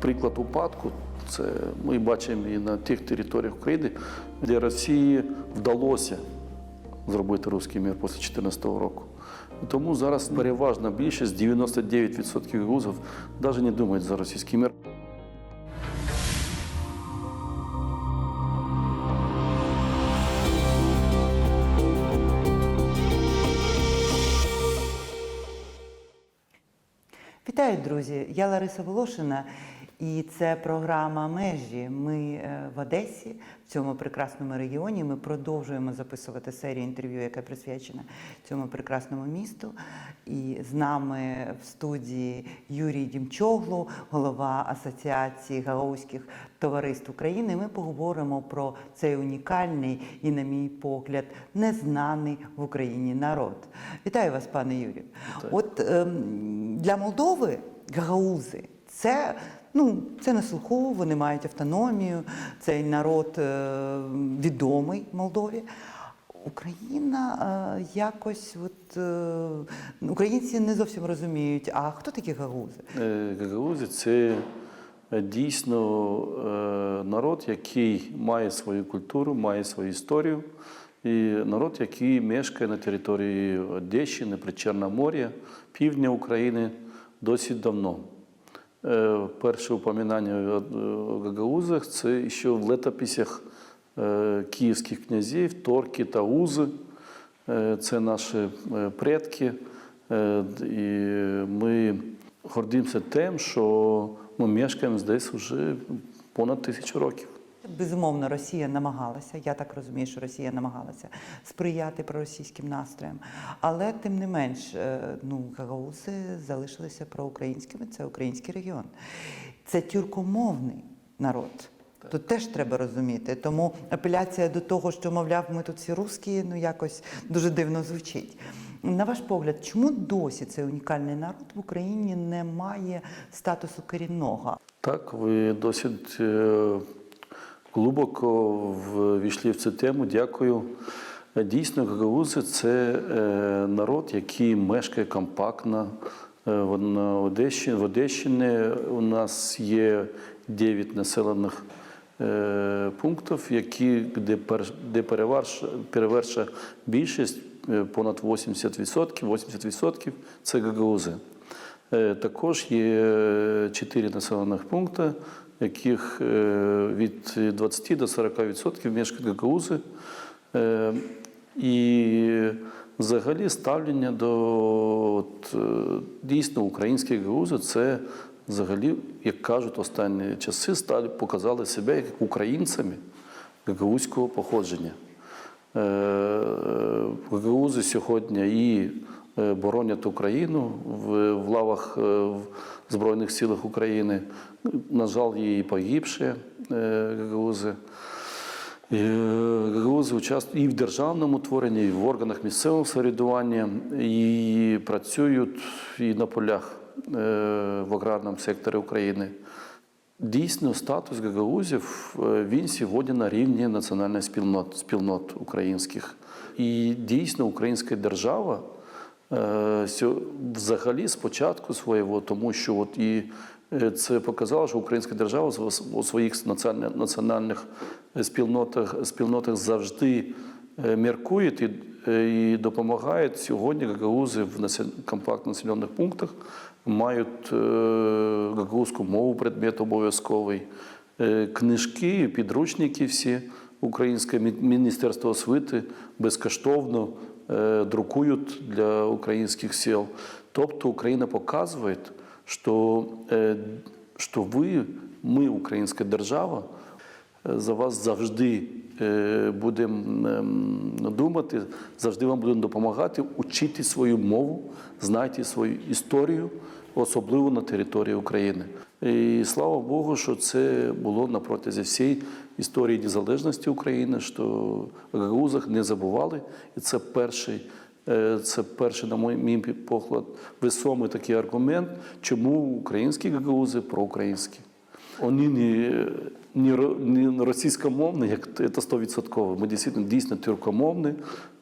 приклад упадку. Це ми бачимо і на тих територіях України, де Росії вдалося зробити руський мір після 2014 року. Тому зараз переважна більшість, 99% грузів, навіть не думають за російський мір. Вітаю, друзі! Я Лариса Волошина, і це програма Межі. Ми е, в Одесі, в цьому прекрасному регіоні. Ми продовжуємо записувати серію інтерв'ю, яка присвячена цьому прекрасному місту. І з нами в студії Юрій Дімчоглу, голова Асоціації гагаузьких товариств України. Ми поговоримо про цей унікальний і, на мій погляд, незнаний в Україні народ. Вітаю вас, пане Юрію. От ем, для Молдови гагаузи це. Ну, це на слуху, вони мають автономію, цей народ е, відомий Молдові. Україна е, якось, от, е, українці не зовсім розуміють, а хто такі гагаузи? Е, це дійсно народ, який має свою культуру, має свою історію. І народ, який мешкає на території Одещини, Причорномор'я, півдня України досить давно. Е, Перше упомінання о гагаузах це ще в летописях е, київських князів, Торки та Узи. Е, Це наші предки. І ми гордимося тим, що ми мешкаємо здесь вже понад тисячу років. Безумовно, Росія намагалася, я так розумію, що Росія намагалася сприяти проросійським настроям. Але тим не менш, е, ну, гагаузи залишилися проукраїнськими, це український регіон. Це тюркомовний народ. Тут теж треба розуміти. Тому апеляція до того, що, мовляв, ми тут всі русські, ну якось дуже дивно звучить. На ваш погляд, чому досі цей унікальний народ в Україні не має статусу корінного? Так, ви досить е, глибоко ввійшли в цю тему. Дякую. Дійсно, гагаузи це е, народ, який мешкає компактно. Е, На Одещині, в Одещині у нас є 9 населених е, пунктів, які, де, пер, де переверш, перевершує більшість, понад 80%, 80% це гагаузи. Також є чотири населених пункти, яких е, від 20 до 40% мешкають гагаузи. Е, І взагалі ставлення до от, е, дійсно українських гагаузів це взагалі, як кажуть, останні часи стали, показали себе як українцями гагаузького походження. Гагаузи сьогодні і боронять Україну в, в лавах е, в Збройних силах України. На жаль, і погибші е, е, участвують і в державному творенні, і в органах місцевого самоврядування, і працюють і на полях е, в аграрному секторі України. Дійсно, статус гагаузів е, він сьогодні на рівні національних спільнот, спільнот українських. І дійсно українська держава е, взагалі спочатку свого, тому що от і е, це показало, що українська держава у своїх національних- спільнотах, спільнотах завжди е, міркує і, е, і допомагає. Сьогодні гагаузи в компактно населених пунктах мають е, гагаузьку мову предмет обов'язковий, е, книжки, підручники всі українське Міністерство освіти безкоштовно е, друкують для українських сіл. Тобто Україна показує, що, е, що ви, ми, українська держава, е, за вас завжди е, будемо ем, думати, завжди вам будемо допомагати учити свою мову, знайте свою історію, особливо на території України. І слава Богу, що це було на протязі всієї історії незалежності України, що в гагаузах не забували. І це перший, е, це перший, на мій, погляд, весомий такий аргумент, чому українські гагаузи проукраїнські. Вони не, не, не російськомовні, як це 100%. Ми дійсно, дійсно тюркомовні.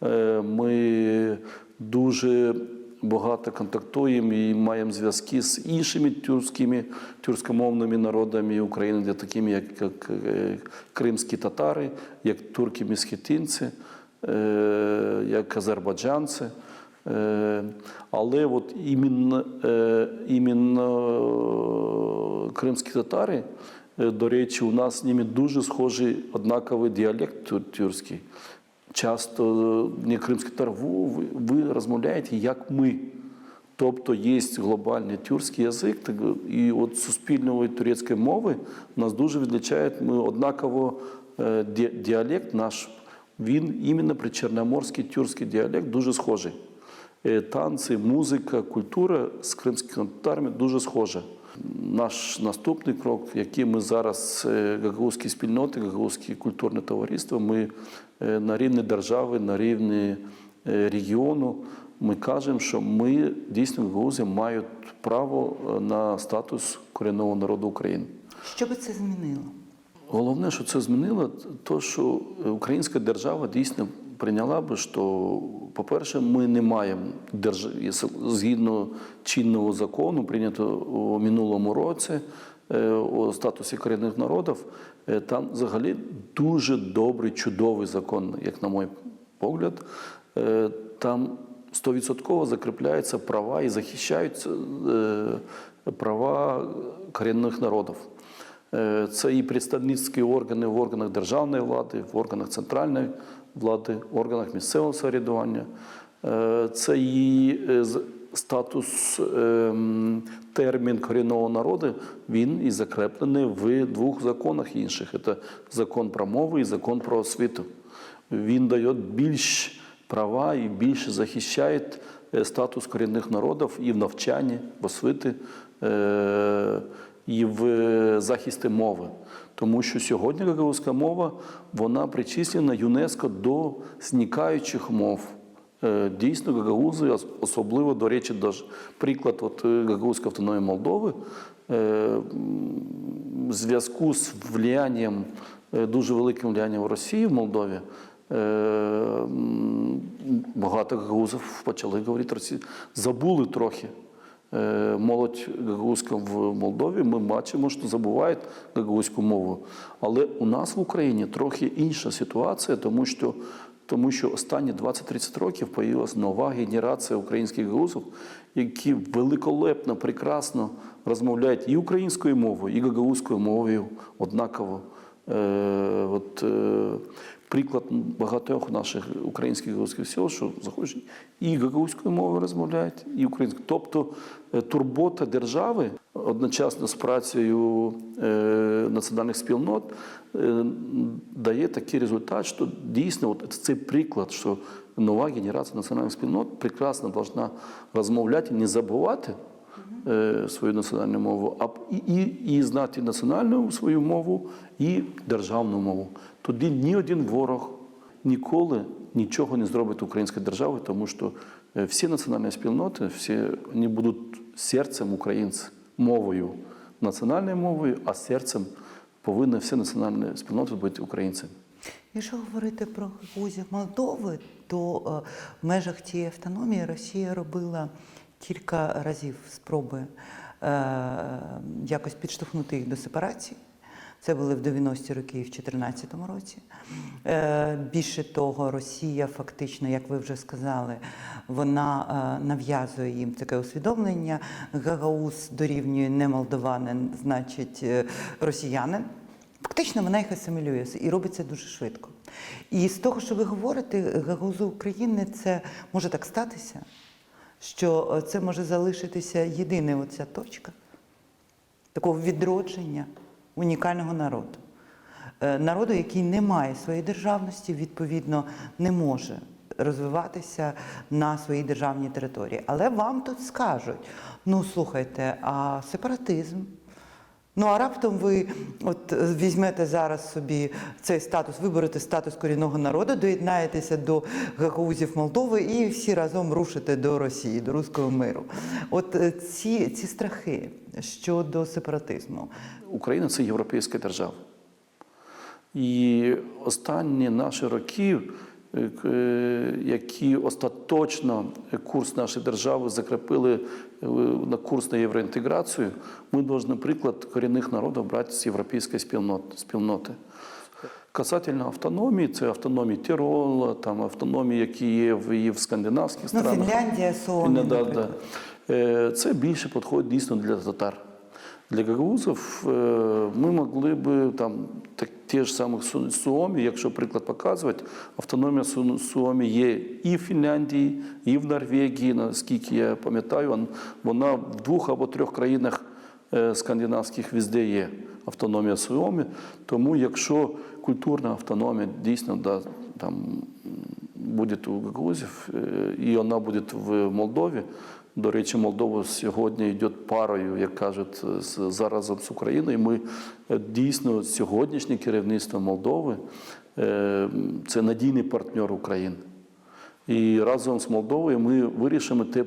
Е, Ми дуже багато контактуємо і маємо зв'язки з іншими тюркськими тюркськомовними народами України, такими як, як е, кримські татари, як турки-місхетинці, е, як азербайджанці. Е, Але от іменно, іменно кримські татари, до речі, у нас з ними дуже схожий однаковий діалект тюркський. Часто е, не «Во, ви, ви розмовляєте як ми. Тобто є глобальний тюркський язик, і от суспільної турецької мови нас дуже відлічає. Ми однаково е, діалект наш, він іменно причорноморський тюркський діалект дуже схожий. Е, Танці, музика, культура з кримськими татарами дуже схожа. Наш наступний крок, який ми зараз, е, гагаузькі спільноти, гагаузьке культурне товариство, ми е, на рівні держави, на рівні е, регіону, ми кажемо, що ми дійсно гагаузі мають право на статус корінного народу України. Що би це змінило? Головне, що це змінило, то що українська держава дійсно прийняла би, що, по-перше, ми не маємо держ... згідно чинного закону, прийнятого у минулому році е, у статусі корінних народів, е, там взагалі дуже добрий, чудовий закон, як на мій погляд. Е, Там стовідсотково закріпляються права і захищаються е, права корінних народів. Е, Це і представницькі органи в органах державної влади, в органах центральної влади, органах місцевого самоврядування. Е, Це і е, статус ем, термін корінного народу, він і закреплений в двох законах інших. Це закон про мову і закон про освіту. Він дає більш права і більше захищає е, статус корінних народів і в навчанні, в освіті, е, і в е, захисті мови. Тому що сьогодні гагаузька мова вона причислена ЮНЕСКО до зникаючих мов. Е, Дійсно, гагаузи, особливо, до речі, приклад от, е, Гагаузької автономії Молдови, е, в зв'язку з влиянням, е, дуже великим влиянням Росії в Молдові, е, багато гагаузів почали говорити. Забули трохи е, молодь гагаузька в Молдові, ми бачимо, що забувають гагаузьку мову. Але у нас в Україні трохи інша ситуація, тому що, тому що останні 20-30 років появилася нова генерація українських гагаузів, які великолепно, прекрасно розмовляють і українською мовою, і гагаузькою мовою однаково. Е, от, е, приклад багатьох наших українських гагаузьких сел, що заходять і гагаузькою мовою розмовляють, і українською. Тобто е, турбота держави одночасно з працею е, національних спільнот е, дає такий результат, що дійсно от цей приклад, що нова генерація національних спільнот прекрасно повинна розмовляти не забувати свою національну мову, а і, і, і знати національну свою мову і державну мову. Тоді ні один ворог ніколи нічого не зробить української держави, тому що е, всі національні спільноти, всі вони будуть серцем українців, мовою, національною мовою, а серцем повинні всі національні спільноти бути українцями. Якщо говорити про гагаузів Молдови, то е, в межах цієї автономії Росія робила кілька разів спроби е, якось підштовхнути їх до сепарації. Це були в 90-ті роки і в 2014 році. Е, Більше того, Росія фактично, як ви вже сказали, вона е, нав'язує їм таке усвідомлення. Гагауз дорівнює не молдованин, значить е, росіянин. Фактично вона їх асимілює і робить це дуже швидко. І з того, що ви говорите, гагаузу України це може так статися, що це може залишитися єдина оця точка такого відродження унікального народу. Е, Народу, який не має своєї державності, відповідно, не може розвиватися на своїй державній території. Але вам тут скажуть: ну слухайте, а сепаратизм. Ну а раптом ви от е, візьмете зараз собі цей статус, виберете статус корінного народу, доєднаєтеся до гагаузів Молдови і всі разом рушите до Росії, до руського миру. От е, ці, ці страхи щодо сепаратизму. Україна це європейська держава. І останні наші роки е, які остаточно курс нашої держави закріпили на курс на євроінтеграцію, ми повинні приклад корінних народів брати з європейської спільноти. Касательно автономії, це автономії Тірола, там автономії, які є в, і в скандинавських Ну, странах. Фінляндія, Суоми, Да, да, Це більше підходить дійсно для татар. Для гагаузів е, ми могли би там так, ті ж самих Су- Суомі, якщо приклад показувати, автономія Су- Суомі є і в Фінляндії, і в Норвегії, наскільки я пам'ятаю, вона в двох або трьох країнах е, скандинавських везде є автономія Суомі. Тому якщо культурна автономія дійсно да, там, буде у гагаузів, е, і вона буде в Молдові. До речі, Молдова сьогодні йде парою, як кажуть, зараз з Україною. Ми е, дійсно сьогоднішнє керівництво Молдови е, це надійний партнер України. І разом з Молдовою ми вирішимо те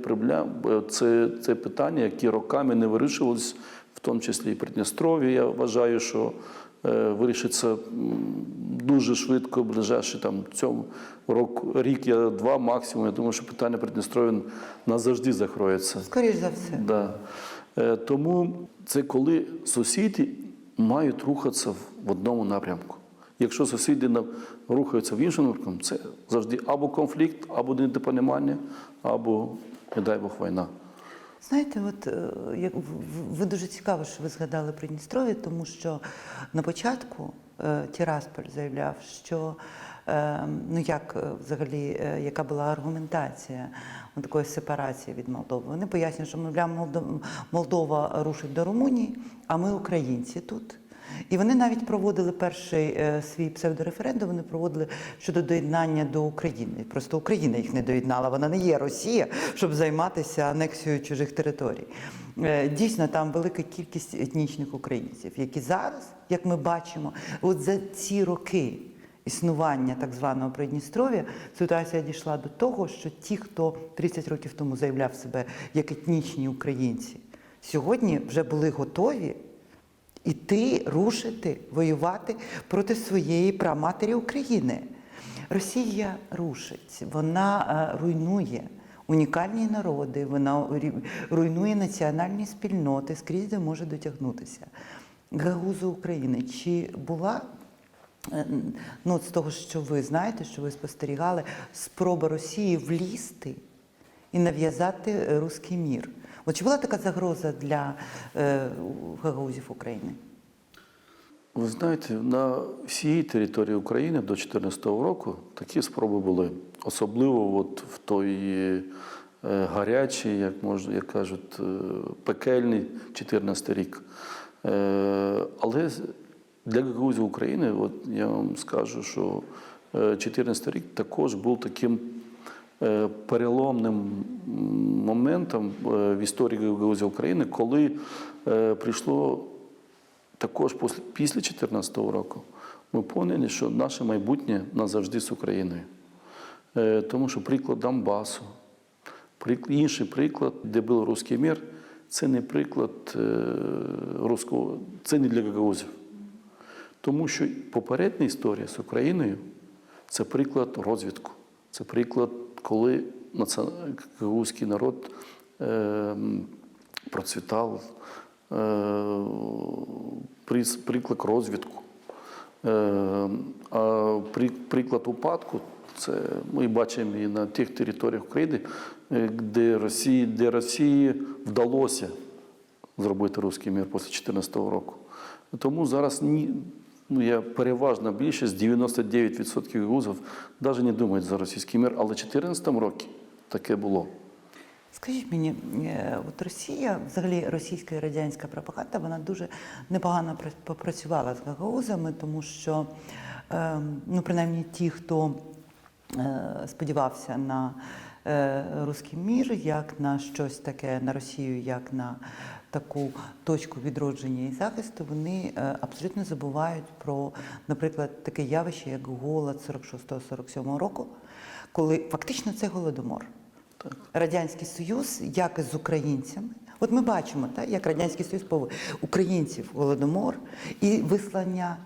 е, це, це питання, які роками не вирішувалися, в тому числі і Придністров'я. Я вважаю, що вирішиться дуже швидко, ближайший там цьому рок, рік, я два максимум. Я думаю, що питання Придністров'я назавжди закроється. Скоріш за все. Да. Е, Тому це коли сусіди мають рухатися в- в одному напрямку. Якщо сусіди рухаються в іншому напрямку, це завжди або конфлікт, або недопонімання, або, не дай Бог, війна. Знаєте, от е, як ви дуже цікаво, що ви згадали Придністров'я, тому що на початку е, Тірасполь заявляв, що е, ну як взагалі, яка була аргументація такої сепарації від Молдови. Вони пояснюють, що мовляв, Молдо- Молдова рушить до Румунії, а ми українці тут. І вони навіть проводили перший е, свій псевдореферендум, вони проводили щодо доєднання до України. Просто Україна їх не доєднала, вона не є Росія, щоб займатися анексією чужих територій. Е, дійсно, там велика кількість етнічних українців, які зараз, як ми бачимо, от за ці роки існування так званого Придністров'я ситуація дійшла до того, що ті, хто 30 років тому заявляв себе як етнічні українці, сьогодні вже були готові іти, рушити, воювати проти своєї праматері України. Росія рушить, вона е, руйнує унікальні народи, вона руйнує національні спільноти, скрізь де може дотягнутися. Гагузу України. Чи була е, ну, з того, що ви знаєте, що ви спостерігали, спроба Росії влізти і нав'язати е, руський мір? От чи була така загроза для е, гагаузів України? Ви знаєте, на всій території України до 2014 року такі спроби були. Особливо от в той е, гарячий, як можна, як кажуть, е, пекельний 2014 рік. Е, Але для Гагаузів України, от я вам скажу, що 2014 рік також був таким переломним моментом е, в історії Гагаузів України, коли е, прийшло також після, після 2014 року ми поняли, що наше майбутнє назавжди з Україною. Е, Тому що приклад Донбасу, інший приклад, де був руський мір, це не приклад е, руського, це не для гагаузів. Тому що попередня історія з Україною це приклад розвитку. Це приклад, коли націон- народ е, процвітав, е, прис- приклад розвитку. Е, А при- приклад упадку це ми бачимо і на тих територіях України, е, де Росії, де Росії вдалося зробити руський мір після 2014 року. Тому зараз ні, ну, я переважна більшість, 99% гузів навіть не думають за російський мір, але в 2014 році таке було. Скажіть мені, е, от Росія, взагалі російська і радянська пропаганда, вона дуже непогано пра- попрацювала з гагаузами, тому що, е, ну, принаймні, ті, хто е, сподівався на е, руський мір, як на щось таке, на Росію, як на таку точку відродження і захисту, вони е, абсолютно забувають про, наприклад, таке явище, як голод 46-47 року, коли фактично це голодомор. Радянський Союз, як і з українцями. От ми бачимо, так, як Радянський Союз повив українців голодомор і вислання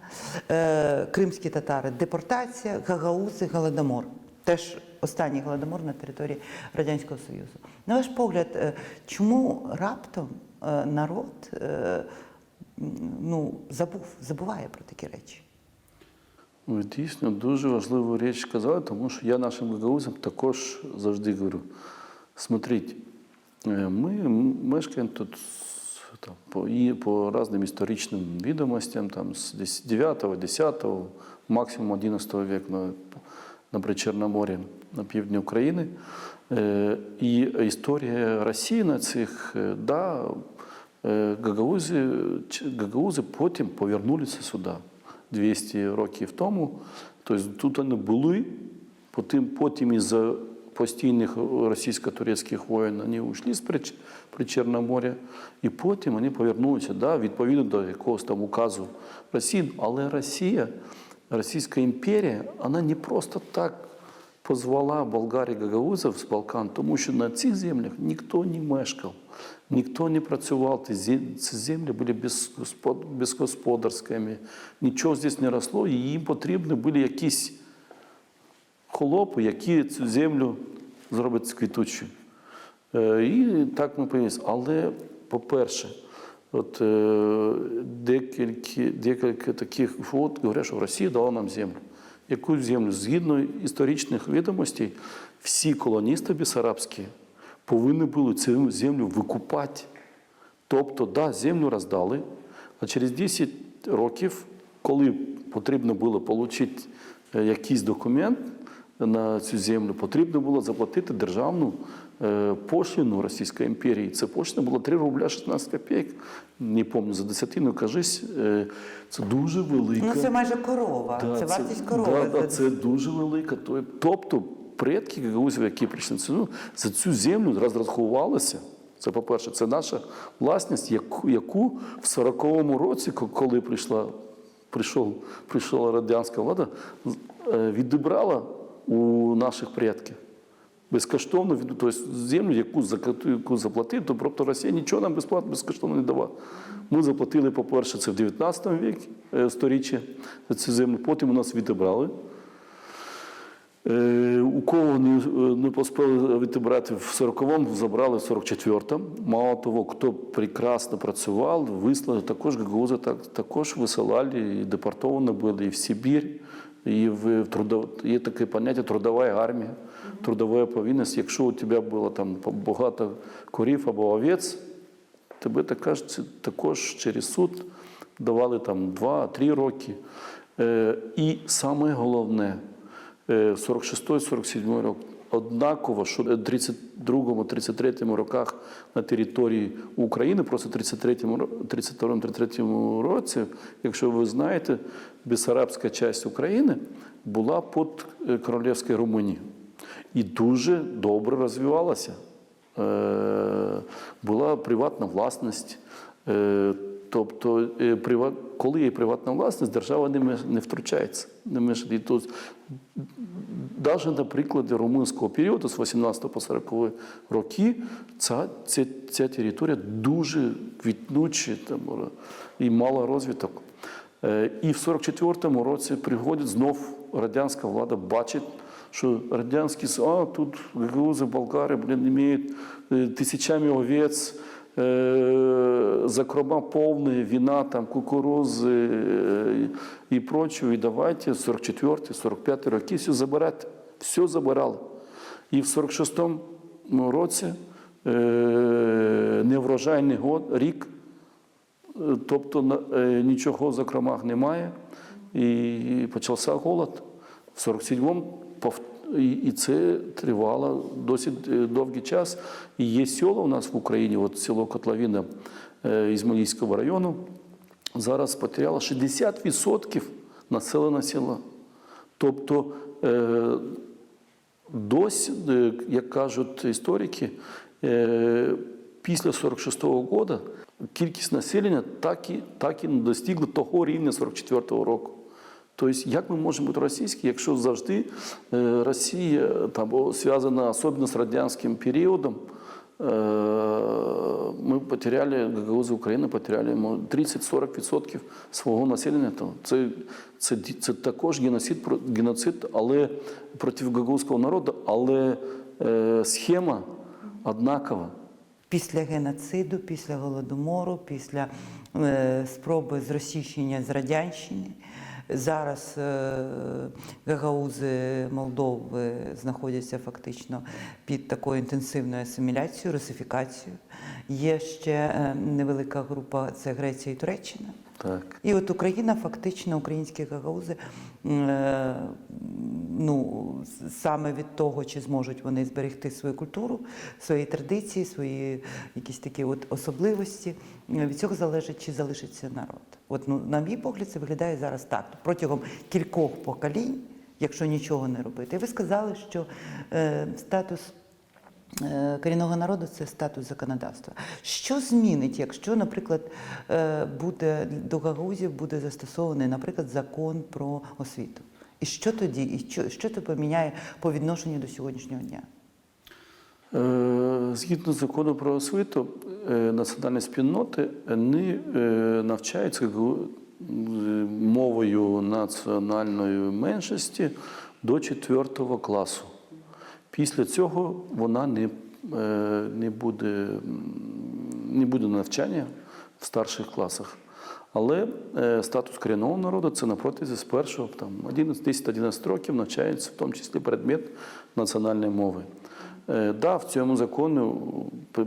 е, кримські татари, депортація, гагаузи, голодомор. теж останній голодомор на території Радянського Союзу. На ваш погляд, е, чому раптом народ е, ну, забув, забуває про такі речі? Ви дійсно дуже важливу річ сказали, тому що я нашим гагаузам також завжди говорю: смотрите, е, ми мешкаємо тут там, по, і по різним історичним відомостям, там, з 9, 10, максимум 11 віку на, Причорномор'ї, на півдні України. Е, І історія Росії на цих, е, да, е, гагаузи, гагаузи потім повернулися сюди. 200 років тому. Тобто тут вони були, потім, потім із-за постійних російсько-турецьких воєн вони ушли з Прич- Причорномор'я, і потім вони повернулися да, відповідно до якогось там указу Росії. Але Росія, Російська імперія, вона не просто так позвала болгарі гагаузів з Балкан, тому що на цих землях ніхто не мешкав, ніхто не працював. Ці зем- Ці землі були безгосподарськими, нічого здесь не росло, і їм потрібні були якісь холопи, які цю землю зроблять квітучою. Е, І так ми повинні. Але, по-перше, от е, декілька, декілька таких от говорять, що Росія дала нам землю. Яку землю? Згідно історичних відомостей, всі колоністи бісарабські повинні були цю землю викупати. Тобто, да, землю роздали, а через 10 років, коли потрібно було отримати якийсь документ на цю землю, потрібно було заплатити державну е, пошлину Російської імперії. Це пошлина була 3 рубля 16 копійок. Не пам'ятаю, за десятину, кажись, е, це дуже велика. Ну, це майже корова, Да, це вартість корови. Да, да, це дуже велика. Тобто предки гагаузів, які прийшли на землю, за цю землю розрахувалися. Це, по-перше, це наша власність, яку, яку в 40-му році, коли прийшла, прийшов, прийшла радянська влада, е, відібрала у наших предків. Безкоштовно тобто землю, яку, яку заплатили, то тобто Росія нічого нам безплатно безкоштовно не давала. Ми заплатили, по-перше, це в 19 віці е, сторіччя за цю землю, потім у нас відібрали. Е, У кого не, не поспели відібрати в 40-му, забрали в 44-му. Мало того, хто прекрасно працював, вислали також гагауза так, також висилали, і депортовані були і в Сибір, і в, трудов... є таке поняття трудова армія, трудова повинність. Якщо у тебе було там багато корів або овець, тебе також, також через суд давали там 2-3 роки. Е, І саме головне, е, 46-47 рок, однаково, що в 32-33 роках на території України, просто в 32-33 році, якщо ви знаєте, Бесарабська частина України була під е, Королівською Румунією і дуже добре розвивалася. Е, Була приватна власність. Е, Тобто, е, коли є приватна власність, держава не втручається. Навіть на прикладі румунського періоду з 18 по 40 роки ця, ця, ця територія дуже квітнуча і мала розвиток. Е, І в 44-му році приходить знов радянська влада, бачить, що радянські а тут гагаузы, болгари, блин, мають е, тисячами овець, э, закрома полные, вина, там, кукурузы э, и прочего. И давайте 44-45 роки все забирати. Все забирали. І в 46-му році е, неврожайний год, рік, е, тобто на- е, нічого в закромах немає, і почався голод. В 47-му пов- і, це тривало досить е, довгий час. І є села у нас в Україні, от село Котловіна е, Ізмаїльського району, зараз потеряло 60% населення села. Тобто е, досі, як кажуть історики, після 46-го року кількість населення так і, так і не достигла того рівня 44-го року. Тобто, як ми можемо бути російські, якщо завжди е, Росія там, о, зв'язана особливо з радянським періодом, Э, Мы потеряли, гагаузы України потеряли мо- 30-40% свого населення. То Це, це, ді- це також геноцид, про- геноцид але проти гагаузького народу, але е, схема однакова. Після геноциду, після голодомору, після е, спроби зросійщення з радянщини. Зараз е, гагаузи Молдови знаходяться фактично під такою інтенсивною асиміляцією, русифікацією. Є ще е, невелика група це Греція і Туреччина. Так. І от Україна, фактично, українські гагаузи, е, ну, саме від того, чи зможуть вони зберегти свою культуру, свої традиції, свої якісь такі от особливості, е, від цього залежить, чи залишиться народ. От, ну, на мій погляд, це виглядає зараз так. Протягом кількох поколінь, якщо нічого не робити. Ви сказали, що е, статус корінного народу це статус законодавства. Що змінить, якщо, наприклад, е, буде до гагаузів буде застосований, наприклад, закон про освіту? І що тоді? І що, що це поміняє по відношенню до сьогоднішнього дня? Е, Згідно закону про освіту, е, національні спільноти вони е, навчаються е, мовою національної меншості до 4 класу. Після цього вона не, е, не, буде, не буде навчання в старших класах. Але е, статус корінного народу це на з першого там, 11, 10-11 років навчається в тому числі предмет національної мови. Е, Да, в цьому законі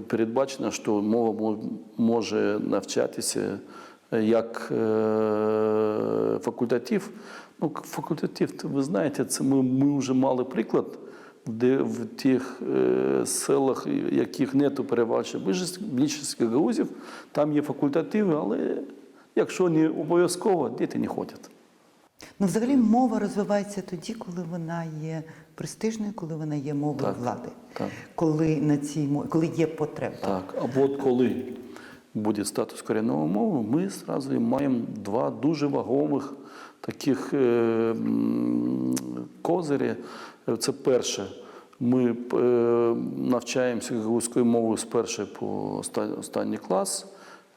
передбачено, що мова може навчатися як факультатив. Ну, факультатив, ви знаєте, це ми, ми вже мали приклад, де в тих е, селах, яких нету переважче більшість гагаузів, там є факультативи, але якщо не обов'язково, діти не ходять. Ну, взагалі, мова розвивається тоді, коли вона є престижною, коли вона є мовою Так, влади, так. коли на цій мові, коли є потреба. Так, а от коли буде статус корінного мови, ми зразу маємо два дуже вагомих таких е, козирі. Це перше, ми е, навчаємося гагаузькою мовою з першої по останній клас.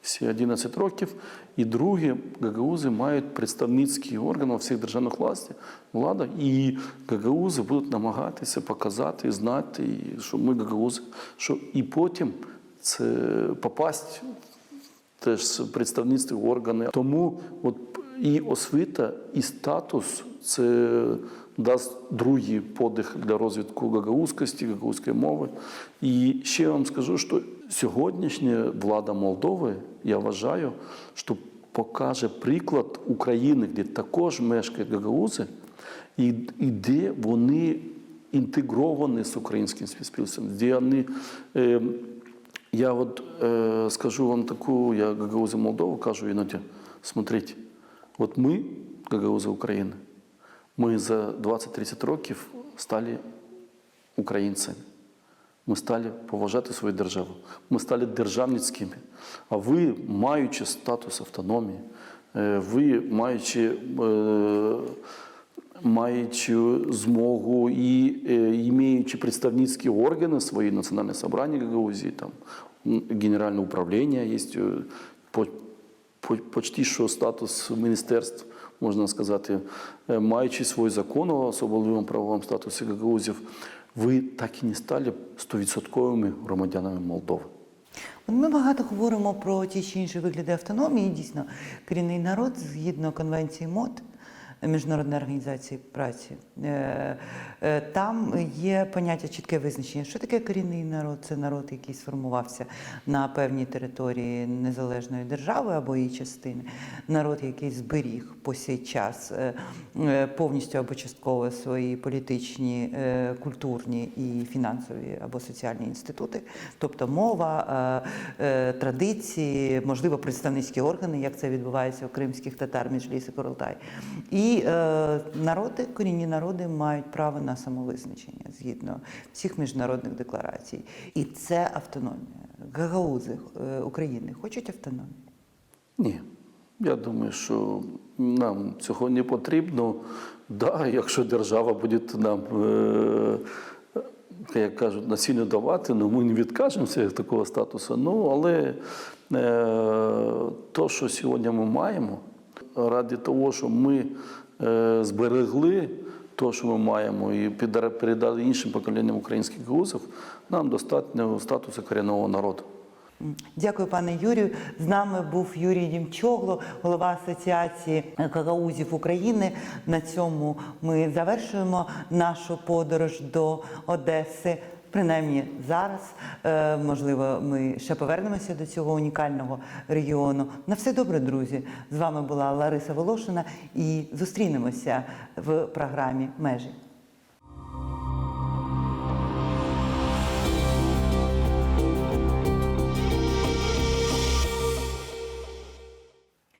Всі 11 років. І друге, гагаузи мають представницький орган у всіх державних власті, владах, і гагаузи будуть намагатися показати, знати, що ми гагаузи, що і потім це попасть теж з представництва органи. Тому от і освіта, і статус це дасть другий подих для розвитку гагаузькості, гагаузької мови. І ще вам скажу, що сьогоднішня влада Молдови, я вважаю, що покаже приклад України, де також мешкають гагаузи, і, і де вони інтегровані з українським суспільством, де вони. Е, я от е, скажу вам таку, я гагаузы Молдовы кажу іноді, смотрите, от ми, гагаузы України, ми за 20-30 років стали українцями. Ми стали поважати свою державу. Ми стали державницькими. А ви, маючи статус автономії, е, ви, маючи, е, маючи змогу і е, маючи представницькі органи свої, національне собрання Гагаузії, там, генеральне управління є, почти що статус міністерств, можна сказати, е, маючи свій закон о особливому правовому статусі гагаузів, ви так і не стали 100% громадянами Молдови. Ми багато говоримо про ті чи інші вигляди автономії. Дійсно, корінний народ згідно конвенції МОД. Міжнародної організації праці. Е, е, Там є поняття чітке визначення. Що таке корінний народ? Це народ, який сформувався на певній території незалежної держави або її частини. Народ, який зберіг по сей час е, повністю або частково свої політичні, культурні і фінансові або соціальні інститути, тобто мова, традиції, можливо, представницькі органи, як це відбувається у кримських татар, Міжліс і Королтай. І е, народи, корінні народи мають право на самовизначення згідно всіх міжнародних декларацій. І це автономія. Гагаузи е, України хочуть автономії. Ні. Я думаю, що нам цього не потрібно. Да, якщо держава буде нам е, як кажуть, насильно давати, ну ми не відкажемося від такого статусу. Ну, але е, то, що сьогодні ми маємо, ради того, що ми е, зберегли те, що ми маємо, і передали іншим поколінням українських грузів, нам достатньо статусу корінного народу. Дякую, пане Юрію. З нами був Юрій Дімчогло, голова Асоціації гагаузів України. На цьому ми завершуємо нашу подорож до Одеси. Принаймні зараз, Е, можливо, ми ще повернемося до цього унікального регіону. На все добре, друзі. З вами була Лариса Волошина і зустрінемося в програмі Межі.